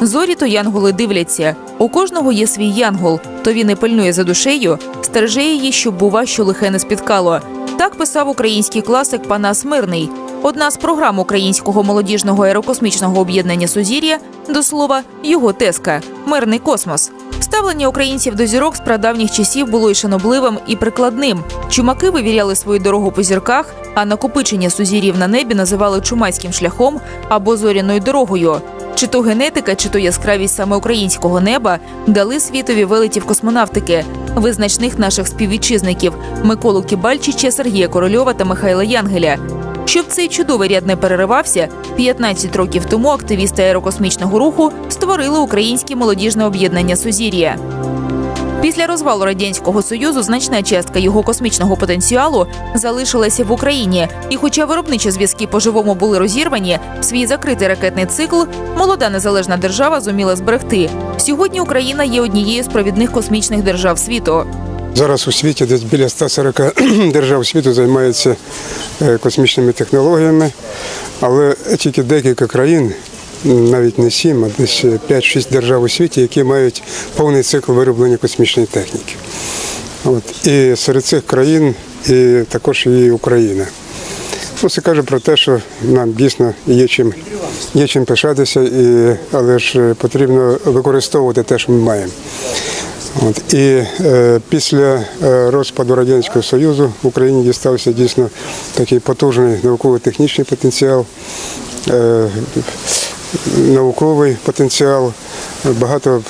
Зорі то янголи дивляться. У кожного є свій янгол, то він і пильнує за душею, стереже її, щоб бува, що лихе не спіткало. Так писав український класик Панас Мирний. Одна з програм українського молодіжного аерокосмічного об'єднання Сузір'я до слова його теска мирний космос. Ставлення українців до зірок з прадавніх часів було і шанобливим, і прикладним. Чумаки вивіряли свою дорогу по зірках, а накопичення сузір'їв на небі називали чумацьким шляхом або зоряною дорогою. Чи то генетика, чи то яскравість саме українського неба дали світові велетів космонавтики, визначних наших співвітчизників Миколу Кібальчича, Сергія Корольова та Михайла Янгеля. Щоб цей чудовий ряд не переривався, 15 років тому активісти аерокосмічного руху створили українське молодіжне об'єднання Сузір'я. Після розвалу радянського союзу значна частка його космічного потенціалу залишилася в Україні. І, хоча виробничі зв'язки по-живому були розірвані, свій закритий ракетний цикл молода незалежна держава зуміла зберегти. Сьогодні Україна є однією з провідних космічних держав світу. Зараз у світі десь біля 140 держав світу займаються е, космічними технологіями, але тільки декілька країн, навіть не сім, а десь 5-6 держав у світі, які мають повний цикл вироблення космічної техніки. От. І серед цих країн і також і Україна. Ну, це каже про те, що нам дійсно є чим, є чим пишатися, і, але ж потрібно використовувати те, що ми маємо. От. І е, після е, розпаду Радянського Союзу в Україні дістався дійсно такий потужний науково-технічний потенціал, е, науковий потенціал. Багато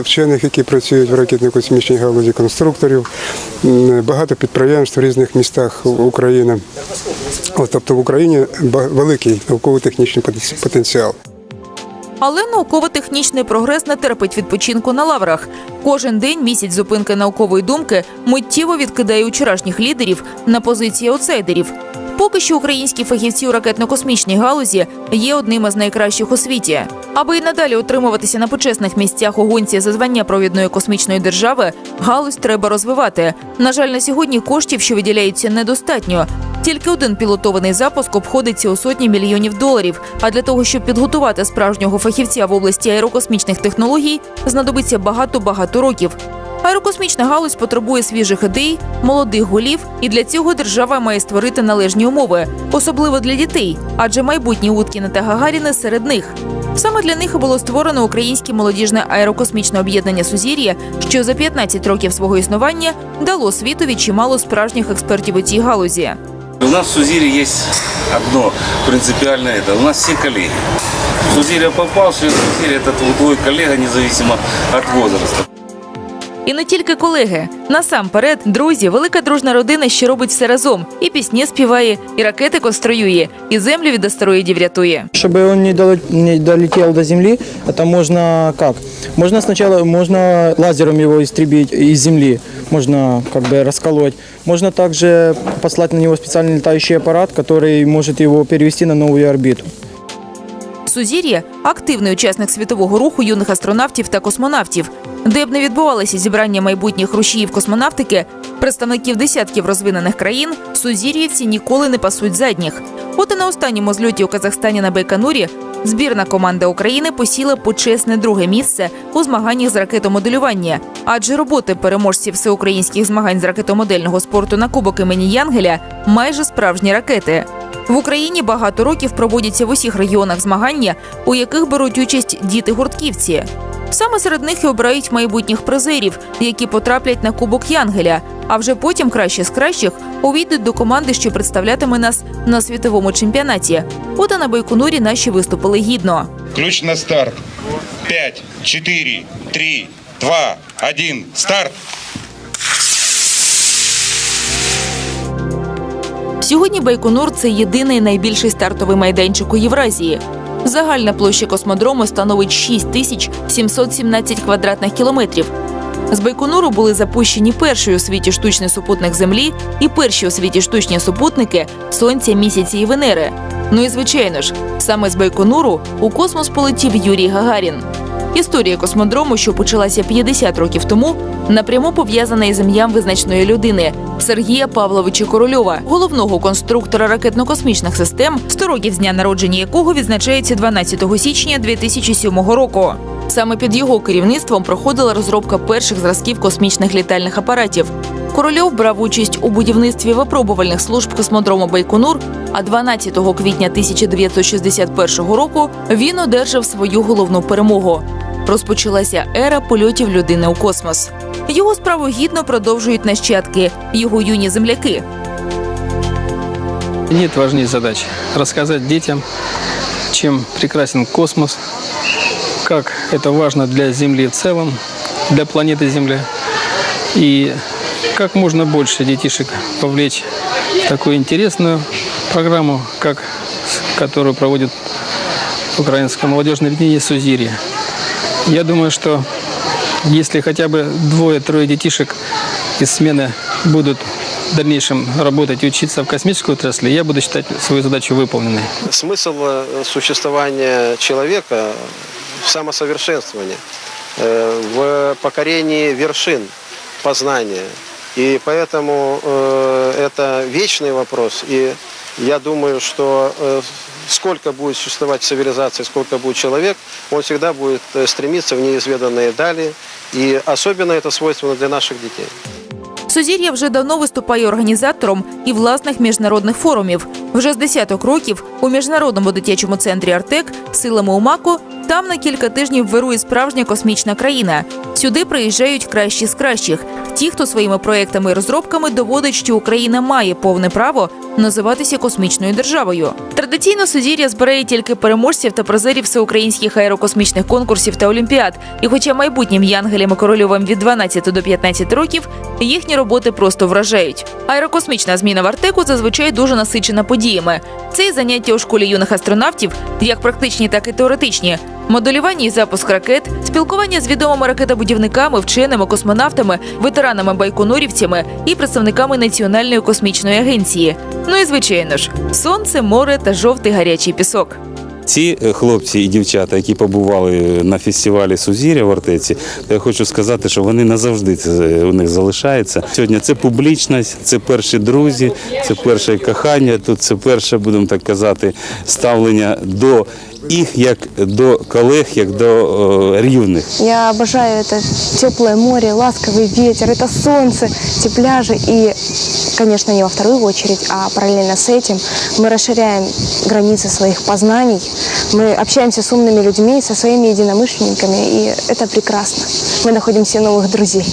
вчених, які працюють в ракетно-космічній галузі, конструкторів, багато підприємств в різних містах України. Тобто в Україні великий науково-технічний потенціал. Але науково-технічний прогрес не терпить відпочинку на лаврах. Кожен день місяць зупинки наукової думки миттєво відкидає вчорашніх лідерів на позиції аутсайдерів. Поки що українські фахівці у ракетно-космічній галузі є одним із найкращих у світі. Аби й надалі утримуватися на почесних місцях у гонці за звання провідної космічної держави, галузь треба розвивати. На жаль, на сьогодні коштів, що виділяються, недостатньо. Тільки один пілотований запуск обходиться у сотні мільйонів доларів. А для того, щоб підготувати справжнього фахівця в області аерокосмічних технологій, знадобиться багато-багато років. Аерокосмічна галузь потребує свіжих ідей, молодих голів, і для цього держава має створити належні умови, особливо для дітей, адже майбутні Уткіни та Гагаріни серед них. Саме для них було створено українське молодіжне аерокосмічне об'єднання Сузір'я, що за 15 років свого існування дало світові чимало справжніх експертів у цій галузі. У нас в Сузире есть одно принципиальное это. У нас все коллеги. В Сузире попал, член Сузире это твой коллега, независимо от возраста. І не тільки колеги, насамперед, друзі, велика дружна родина, що робить все разом, і пісні співає, і ракети конструює, і землю від астероїдів рятує. Чтобы он не, доле- не долетел до Земли, это можно как? Можно сначала можно лазером его истребить из Земли, можно как бы расколоть. Можно также послать на него специальный летающий аппарат, который может его перевести на новую орбиту. Сузір'я активний учасник світового руху юних астронавтів та космонавтів, де б не відбувалися зібрання майбутніх рушіїв космонавтики, представників десятків розвинених країн сузір'ївці ніколи не пасуть задніх. От і на останньому зльоті у Казахстані на Байконурі збірна команда України посіла почесне друге місце у змаганнях з ракетомоделювання. Адже роботи переможців всеукраїнських змагань з ракетомодельного спорту на кубок імені Янгеля майже справжні ракети. В Україні багато років проводяться в усіх регіонах змагання, у яких беруть участь діти-гуртківці. Саме серед них і обирають майбутніх призерів, які потраплять на Кубок Янгеля. А вже потім кращі з кращих увійдуть до команди, що представлятиме нас на світовому чемпіонаті. От на Байконурі наші виступили гідно. Ключ на старт. 5, 4, 3, 2, 1, старт. Сьогодні Байконур це єдиний найбільший стартовий майданчик у Євразії. Загальна площа космодрому становить 6717 квадратних кілометрів. З Байконуру були запущені перший у світі штучний супутник Землі і перші у світі штучні супутники Сонця, Місяці і Венери. Ну і звичайно ж, саме з Байконуру у космос полетів Юрій Гагарін. Історія космодрому, що почалася 50 років тому, напряму пов'язана із ім'ям визначної людини Сергія Павловича Корольова, головного конструктора ракетно-космічних систем, 100 років з дня народження якого відзначається 12 січня 2007 року. Саме під його керівництвом проходила розробка перших зразків космічних літальних апаратів. Корольов брав участь у будівництві випробувальних служб космодрому Байконур. А 12 квітня 1961 року він одержав свою головну перемогу. Розпочалася ера польотів людини у космос. Його справу гідно продовжують нащадки, його юні земляки. Нет важнее задач рассказать детям, чем прекрасен космос, как это важно для Земли в целом, для планеты Земля. И как можно больше детишек повлечь в такую интересную программу, как которую проводит Украинское молодежное объединение «Сузирье». Я думаю, что если хотя бы двое-трое детишек из смены будут в дальнейшем работать и учиться в космической отрасли, я буду считать свою задачу выполненной. Смысл э, существования человека в самосовершенствовании, э, в покорении вершин познания. И поэтому э, это вечный вопрос. И я думаю, что э, сколько будет существовать цивилизация, сколько будет человек, он всегда будет э, стремиться в неизведанные дали. И особенно это свойственно для наших детей. Сузір'я вже давно виступає організатором і власних міжнародних форумів. Вже з десяток років у міжнародному дитячому центрі Артек силами УМАКО там на кілька тижнів вирує справжня космічна країна. Сюди приїжджають кращі з кращих. Ті, хто своїми проектами і розробками доводить, що Україна має повне право називатися космічною державою. Традиційно Сузір'я збирає тільки переможців та призерів всеукраїнських аерокосмічних конкурсів та олімпіад. І хоча майбутнім Янгелям і Корольовим від 12 до 15 років, їхні роботи просто вражають. Аерокосмічна зміна в Артеку зазвичай дуже насичена подіями. Це і заняття у школі юних астронавтів, як практичні, так і теоретичні. Моделювання і запуск ракет, спілкування з відомими ракетобудівниками, вченими, космонавтами, ветеранами-байконурівцями і представниками Національної космічної агенції. Ну і звичайно ж, сонце, море та жовтий гарячий пісок. Ці е, хлопці і дівчата, які побували на фестивалі Сузір'я в Артеці, то я хочу сказати, що вони назавжди е, у них залишається. Сьогодні це публічність, це перші друзі, це перше кохання. Тут це перше, будемо так казати, ставлення до їх як до колег, як до е, рівних. Я обожаю это теплое море, ласковый ветер, это солнце, эти пляжи. И, конечно, не во вторую очередь, а параллельно с этим мы расширяем границы своих познаний. Мы общаемся с умными людьми, со своими единомышленниками, и это прекрасно. Мы находим себе новых друзей.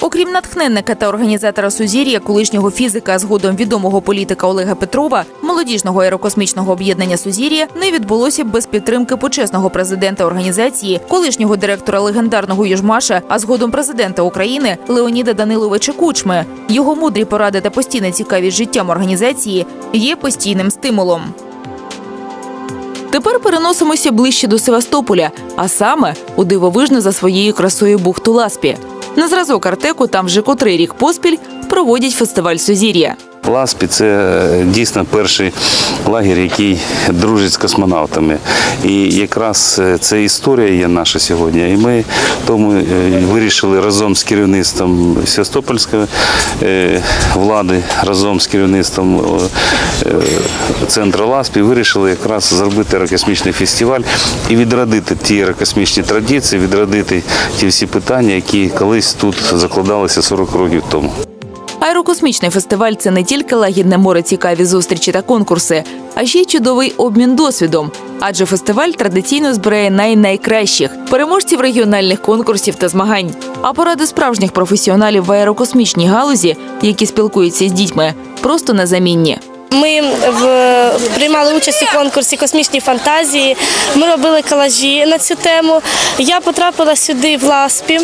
Окрім натхненника та організатора Сузір'я, колишнього фізика, а згодом відомого політика Олега Петрова, молодіжного аерокосмічного об'єднання Сузір'я не відбулося б без підтримки почесного президента організації, колишнього директора легендарного Южмаша, а згодом президента України Леоніда Даниловича Кучми. Його мудрі поради та постійна цікавість життям організації є постійним стимулом. Тепер переносимося ближче до Севастополя, а саме у дивовижну за своєю красою бухту Ласпі. На зразок Артеку там вже котрий рік поспіль проводять фестиваль Сузір'я. Ласпі це е, дійсно перший лагерь, який дружить з космонавтами. І якраз е, це історія є наша сьогодні. І ми тому е, вирішили разом з керівництвом Севастопольської влади, разом з керівництвом центру Ласпі, вирішили якраз зробити аерокосмічний фестиваль і відродити ті аерокосмічні традиції, відродити ті всі питання, які колись тут закладалися 40 років тому. Аерокосмічний фестиваль це не тільки лагідне море цікаві зустрічі та конкурси, а ще й чудовий обмін досвідом. Адже фестиваль традиційно збирає най-найкращих переможців регіональних конкурсів та змагань. А поради справжніх професіоналів в аерокосмічній галузі, які спілкуються з дітьми, просто незамінні. Ми в, приймали участь у конкурсі космічні фантазії. Ми робили колажі на цю тему. Я потрапила сюди в Ласпі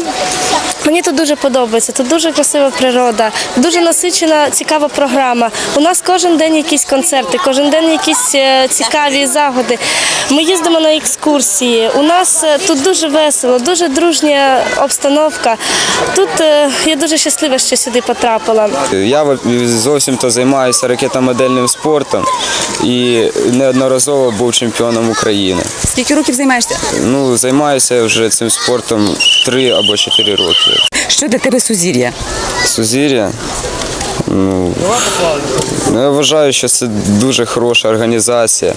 Мені тут дуже подобається. Тут дуже красива природа, дуже насичена, цікава програма. У нас кожен день якісь концерти, кожен день якісь е, цікаві загоди. Ми їздимо на екскурсії. У нас е, тут дуже весело, дуже дружня обстановка. Тут е, я дуже щаслива, що сюди потрапила. Я зовсім то займаюся ракетомодельним спортом і неодноразово був чемпіоном України. Скільки років займаєшся? Ну, займаюся вже цим спортом три або чотири роки. Що для тебе сузір'я? Сузір'я. Ну, ну, я вважаю, що це дуже хороша організація,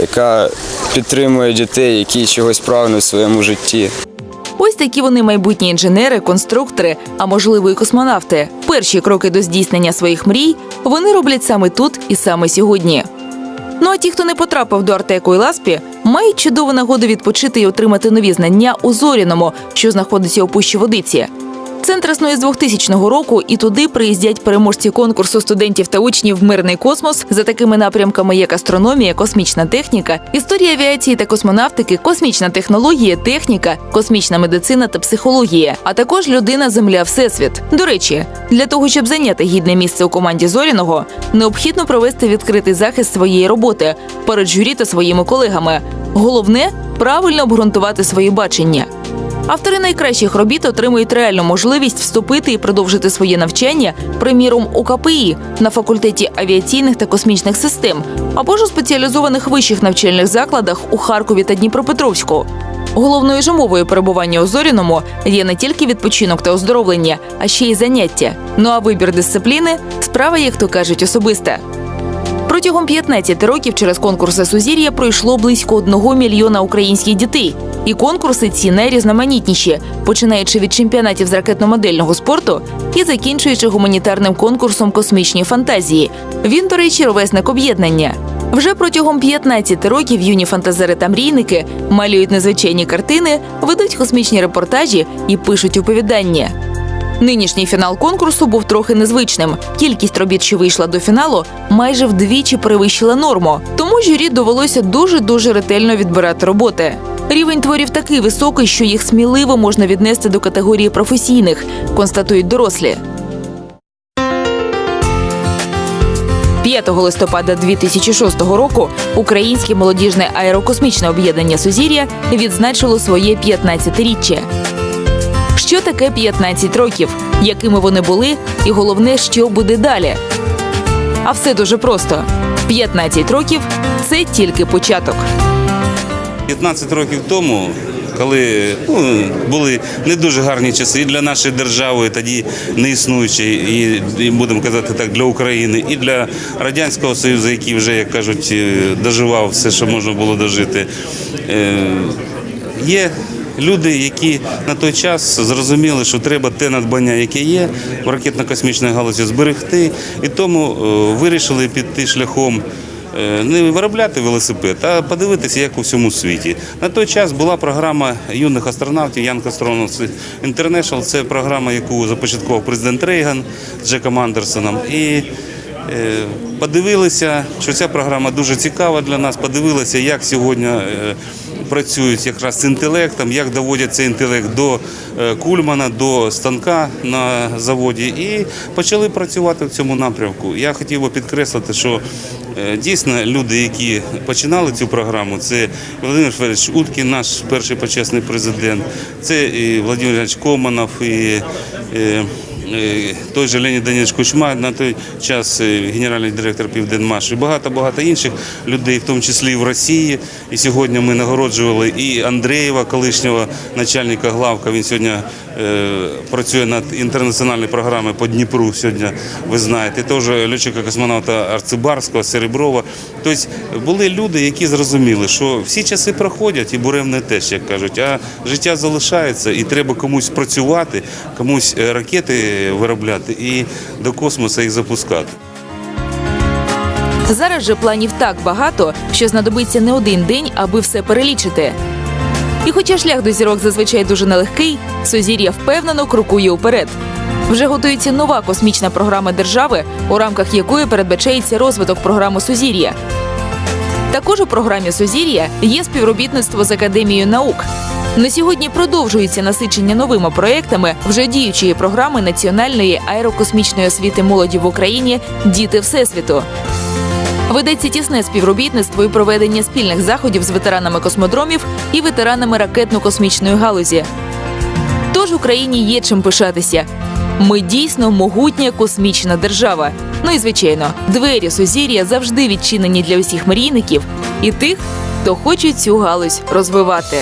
яка підтримує дітей, які чогось прагнуть в своєму житті. Ось такі вони майбутні інженери, конструктори, а можливо і космонавти. Перші кроки до здійснення своїх мрій вони роблять саме тут і саме сьогодні. Ну а ті, хто не потрапив до Артеку і Ласпі, мають чудову нагоду відпочити і отримати нові знання у Зоряному, що знаходиться у Пущі Водиці. Центр існує з 2000 року, і туди приїздять переможці конкурсу студентів та учнів Мирний космос за такими напрямками, як астрономія, космічна техніка, історія авіації та космонавтики, космічна технологія, техніка, космічна медицина та психологія, а також людина, земля, всесвіт. До речі, для того, щоб зайняти гідне місце у команді Зоряного, необхідно провести відкритий захист своєї роботи перед журі та своїми колегами. Головне правильно обґрунтувати свої бачення. Автори найкращих робіт отримують реальну можливість вступити і продовжити своє навчання, приміром у КПІ на факультеті авіаційних та космічних систем, або ж у спеціалізованих вищих навчальних закладах у Харкові та Дніпропетровську. Головною ж умовою перебування у Зоряному є не тільки відпочинок та оздоровлення, а ще й заняття. Ну а вибір дисципліни справа, як то кажуть, особиста. Протягом 15 років через конкурси Сузір'я пройшло близько одного мільйона українських дітей. І конкурси ці найрізноманітніші, починаючи від чемпіонатів з ракетно-модельного спорту і закінчуючи гуманітарним конкурсом космічні фантазії. Він, до речі, ровесник об'єднання. Вже протягом 15 років юні фантазери та мрійники малюють незвичайні картини, ведуть космічні репортажі і пишуть оповідання. Нинішній фінал конкурсу був трохи незвичним. Кількість робіт, що вийшла до фіналу, майже вдвічі перевищила норму. Тому журі довелося дуже дуже ретельно відбирати роботи. Рівень творів такий високий, що їх сміливо можна віднести до категорії професійних, констатують дорослі. 5 листопада 2006 року Українське молодіжне аерокосмічне об'єднання Сузір'я відзначило своє 15-річчя. Що таке 15 років, якими вони були, і головне, що буде далі. А все дуже просто: 15 років це тільки початок. 15 років тому, коли ну, були не дуже гарні часи і для нашої держави, тоді не існуючі, і, і будемо казати так, для України, і для Радянського Союзу, який вже, як кажуть, е, доживав все, що можна було дожити. Е, Є люди, які на той час зрозуміли, що треба те надбання, яке є в ракетно-космічній галузі, зберегти, і тому е, вирішили піти шляхом. е, Не виробляти велосипед, а подивитися, як у всьому світі. На той час була програма юних астронавтів Young Astronauts International. Це програма, яку започаткував президент Рейган з Джеком Андерсоном. І е, подивилися, що ця програма дуже цікава для нас. Подивилися, як сьогодні працюють якраз з інтелектом, як доводять цей інтелект до е, кульмана, до станка на заводі, і почали працювати в цьому напрямку. Я хотів би підкреслити, що е, дійсно люди, які починали цю програму, це Володимир Федорович Уткін, наш перший почесний президент, це і Володимир Іванович Команов, і е, той же Леонід Данілович Кучма, на той час е, генеральний директор Південмаш і багато-багато інших людей, в тому числі і в Росії. І сьогодні ми нагороджували і Андрієва, колишнього начальника главка. Він сьогодні е, працює над інтернаціональною програмою по Дніпру. Сьогодні ви знаєте, теж льотчика космонавта Арцибарського, Сереброва. Тобто були люди, які зрозуміли, що всі часи проходять, і буремне теж, як кажуть, а життя залишається, і треба комусь працювати, комусь е, ракети виробляти і до космосу їх запускати. Зараз же планів так багато, що знадобиться не один день, аби все перелічити. І хоча шлях до зірок зазвичай дуже нелегкий, Сузір'я впевнено крокує уперед. Вже готується нова космічна програма держави, у рамках якої передбачається розвиток програми Сузір'я. Також у програмі Сузір'я є співробітництво з Академією наук. На сьогодні продовжується насичення новими проектами вже діючої програми національної аерокосмічної освіти молоді в Україні Діти Всесвіту. Ведеться тісне співробітництво і проведення спільних заходів з ветеранами космодромів і ветеранами ракетно-космічної галузі. Тож Україні є чим пишатися. Ми дійсно могутня космічна держава. Ну і звичайно, двері сузір'я завжди відчинені для усіх мрійників і тих, хто хоче цю галузь розвивати.